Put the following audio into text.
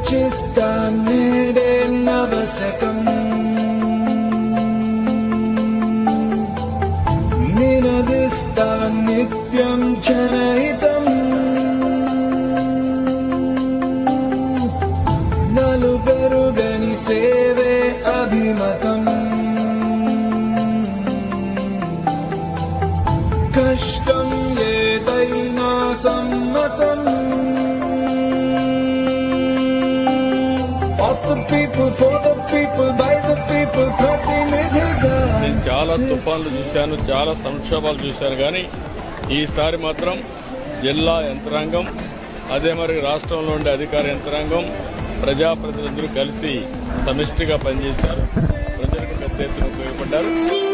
రచిస్తా నేడే నవశకం నినదిస్తా నిత్యం జనహితం నలుపెరుగని సేవే అభిమతం. కష్టం ఏదైనా సమ్మతం. The people, for the people, by the people, ప్రతినిధిగా నేను చాలా తుఫాన్లు చూశాను చాలా సంక్షోభాలు చూశాను కానీ ఈసారి మాత్రం జిల్లా యంత్రాంగం అదే మరి రాష్ట్రంలో ఉండే అధికార యంత్రాంగం ప్రజాప్రతినిధులు కలిసి సమిష్టిగా పనిచేశారు. ప్రజలకు పెద్ద ఎత్తున ఉపయోగపడ్డారు.